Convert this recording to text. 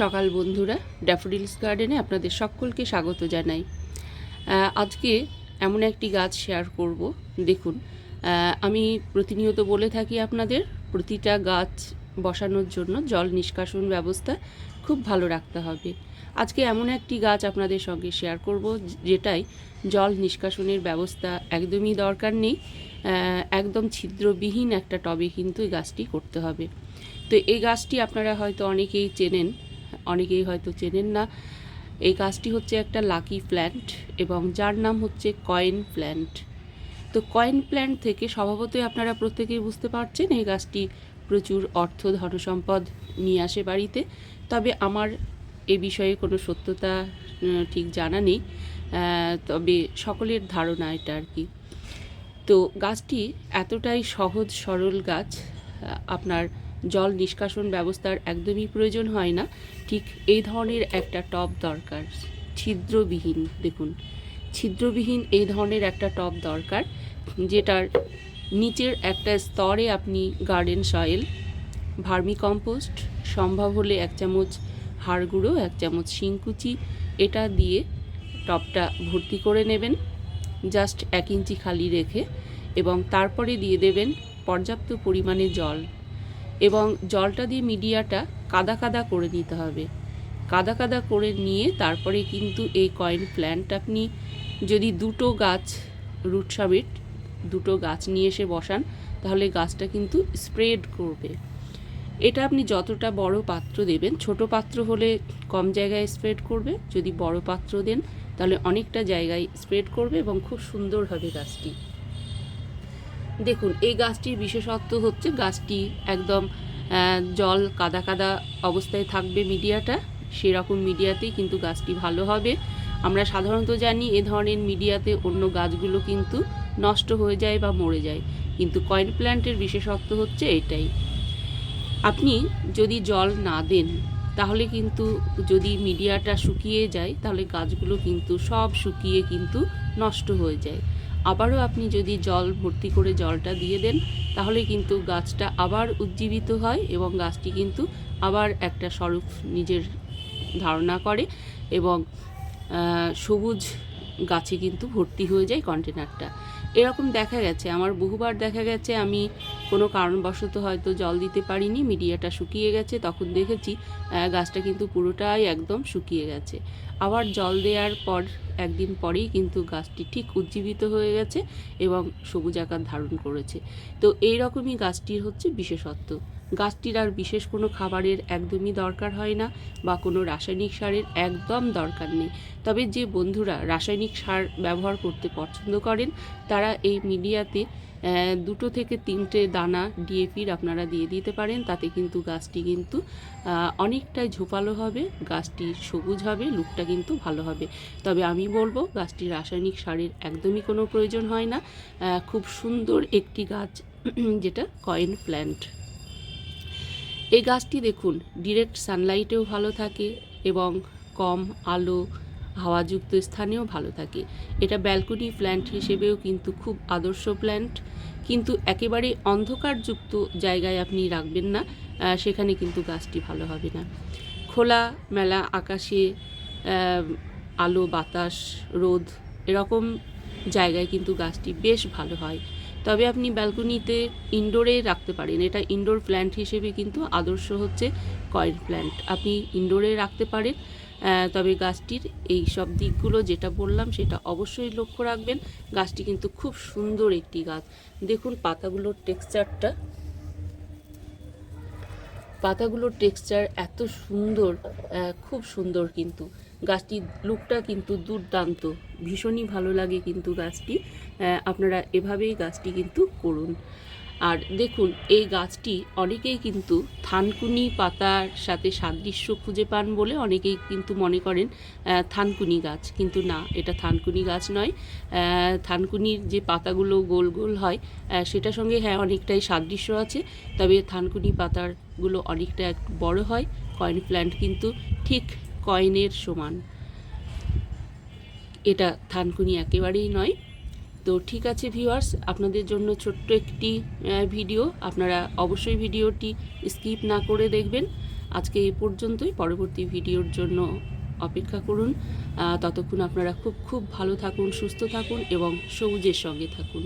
সকাল বন্ধুরা, ড্যাফোডিলস গার্ডেনে আপনাদের সকলকে স্বাগত জানাই। আজকে এমন একটি গাছ শেয়ার করব, দেখুন। আমি প্রতিনিয়ত বলে থাকি আপনাদের, প্রতিটা গাছ বসানোর জন্য জল নিষ্কাশন ব্যবস্থা খুব ভালো রাখতে হবে। আজকে এমন একটি গাছ আপনাদের সঙ্গে শেয়ার করব, যেটাই জল নিষ্কাশনের ব্যবস্থা একদমই দরকার নেই। একদম ছিদ্রবিহীন একটা টবে কিন্তু এই গাছটি করতে হবে। তো এই গাছটি আপনারা হয়তো অনেকেই চেনেন অনেকেই হয়তো চেনেন না। এই গাছটি হচ্ছে একটা লাকি প্ল্যান্ট এবং যার নাম হচ্ছে কয়েন প্ল্যান্ট। তো কয়েন প্ল্যান্ট থেকে স্বভাবতই আপনারা প্রত্যেকেই বুঝতে পারছেন এই গাছটি প্রচুর অর্থ ধনসম্পদ নিয়ে আসে বাড়িতে। তবে আমার এ বিষয়ে কোনো সত্যতা ঠিক জানা নেই। তবে সকলের ধারণা এটা আর কি। তো গাছটি এতটাই সহজ, সরল গাছ আপনার জল নিষ্কাশন ব্যবস্থার একদমই প্রয়োজন হয় না। ঠিক এই ধরনের একটা টব দরকার। ছিদ্রবিহীন, দেখুন। ছিদ্রবিহীন এই ধরনের একটা টব দরকার, যেটার নিচের একটা স্তরে আপনি গার্ডেন সয়েল ভার্মি কম্পোস্ট সম্ভব হলে এক চামচ হাড় গুঁড়ো, এক চামচ শিংকুচি, এটা দিয়ে টবটা ভর্তি করে নেবেন। জাস্ট এক ইঞ্চি খালি রেখে এবং তারপরে দিয়ে দেবেন পর্যাপ্ত পরিমাণে জল। এবং জলটা দিয়ে মিডিয়াটা কাদা কাদা করে নিতে হবে। কাদা কাদা করে নিয়ে তারপরে কিন্তু এই কয়েন প্ল্যান্ট আপনি যদি দুটো গাছ রুট সাবিট, দুটো গাছ নিয়ে এসে বসান, তাহলে গাছটা কিন্তু স্প্রেড করবে। এটা আপনি যতটা বড় পাত্র দেবেন, ছোট পাত্র হলে কম জায়গায় স্প্রেড করবে, যদি বড় পাত্র দেন তাহলে অনেকটা জায়গায় স্প্রেড করবে এবং খুব সুন্দর হবে গাছটি। দেখুন, এই গাছটির বিশেষত্ব হচ্ছে গাছটি একদম জল কাদা কাদা অবস্থায় থাকবে মিডিয়াটা। সেরকম মিডিয়াতেই কিন্তু গাছটি ভালো হবে। আমরা সাধারণত জানি এ ধরনের মিডিয়াতে অন্য গাছগুলো কিন্তু নষ্ট হয়ে যায় বা মরে যায়। কিন্তু কয়েন প্ল্যান্টের বিশেষত্ব হচ্ছে এটাই। আপনি যদি জল না দেন, তাহলে কিন্তু যদি মিডিয়াটা শুকিয়ে যায়, তাহলে গাছগুলো কিন্তু সব শুকিয়ে কিন্তু নষ্ট হয়ে যায়। আবারও আপনি যদি জল ভর্তি করে জলটা দিয়ে দেন, তাহলে কিন্তু গাছটা আবার উজ্জীবিত হয় এবং গাছটি কিন্তু আবার একটা স্বরূপ নিজের ধারণা করে এবং সবুজ গাছে কিন্তু ভর্তি হয়ে যায় কন্টেনারটা। এরকম দেখা গেছে। আমার বহুবার দেখা গেছে, আমি কোনো কারণবশত হয়তো জল দিতে পারিনি, মিডিয়াটা শুকিয়ে গেছে, তখন দেখেছি গাছটা কিন্তু পুরোটাই একদম শুকিয়ে গেছে। আবার জল দেওয়ার পর, একদিন পরেই কিন্তু গাছটি ঠিক উজ্জীবিত হয়ে গেছে এবং সবুজ আকার ধারণ করেছে। তো এই রকমই গাছটির হচ্ছে বিশেষত্ব। গাছটির আর বিশেষ কোনো খাবারের একদমই দরকার হয় না বা কোনো রাসায়নিক সারের একদম দরকার নেই। তবে যে বন্ধুরা রাসায়নিক সার ব্যবহার করতে পছন্দ করেন, তারা এই মিডিয়াতে দুটো থেকে তিনটে দানা ডিএপির আপনারা দিয়ে দিতে পারেন, তাতে কিন্তু গাছটি কিন্তু অনেকটাই ঝোপালো হবে, গাছটি সবুজ হবে, লুকটা কিন্তু ভালো হবে। তবে আমি বলব গাছটি রাসায়নিক সারের একদমই কোনো প্রয়োজন হয় না। খুব সুন্দর একটি গাছ, যেটা কয়েন প্ল্যান্ট। এই গাছটি দেখুন ডিরেক্ট সানলাইটেও ভালো থাকে এবং কম আলো, হাওয়াযুক্ত স্থানেও ভালো থাকে। এটা ব্যালকনি প্ল্যান্ট হিসেবেও কিন্তু খুব আদর্শ প্ল্যান্ট কিন্তু একেবারে অন্ধকারযুক্ত জায়গায় আপনি রাখবেন না সেখানে কিন্তু গাছটি ভালো হবে না। খোলা মেলা আকাশে আলো, বাতাস, রোদ, এরকম জায়গায় কিন্তু গাছটি বেশ ভালো হয়। তবে আপনি ব্যালকনিতে ইনডোরে রাখতে পারেন। এটা ইনডোর প্ল্যান্ট হিসেবে কিন্তু আদর্শ হচ্ছে কয়েন প্ল্যান্ট আপনি ইনডোরে রাখতে পারেন। তবে গাছটির এই সব দিকগুলো যেটা বললাম, সেটা অবশ্যই লক্ষ্য রাখবেন। গাছটি কিন্তু খুব সুন্দর একটি গাছ। দেখুন পাতাগুলোর টেক্সচারটা পাতাগুলোর টেক্সচার এত সুন্দর খুব সুন্দর কিন্তু। গাছটির লুকটা কিন্তু দুর্দান্ত। ভীষণই ভালো লাগে কিন্তু গাছটি। আপনারা এভাবেই গাছটি কিন্তু করুন। আর দেখুন, এই গাছটি অনেকেই কিন্তু থানকুনি পাতার সাথে সাদৃশ্য খুঁজে পান বলে অনেকেই কিন্তু মনে করেন থানকুনি গাছ। কিন্তু না, এটা থানকুনি গাছ নয়। থানকুনির যে পাতাগুলো গোল গোল হয় সেটার সঙ্গে হ্যাঁ অনেকটাই সাদৃশ্য আছে। তবে থানকুনি পাতারগুলো অনেকটা বড় হয়। কয়েন প্ল্যান্ট কিন্তু ঠিক কয়েনের সমান। এটা থানকুনি একেবারেই নয়। তো ঠিক আছে ভিউয়ার্স আপনাদের জন্য ছোট্ট একটি ভিডিও আপনারা অবশ্যই ভিডিওটি স্কিপ না করে দেখবেন। আজকে এ পর্যন্তই। পরবর্তী ভিডিওর জন্য অপেক্ষা করুন। ততক্ষণ আপনারা খুব খুব ভালো থাকুন, সুস্থ থাকুন এবং সবুজের সঙ্গে থাকুন।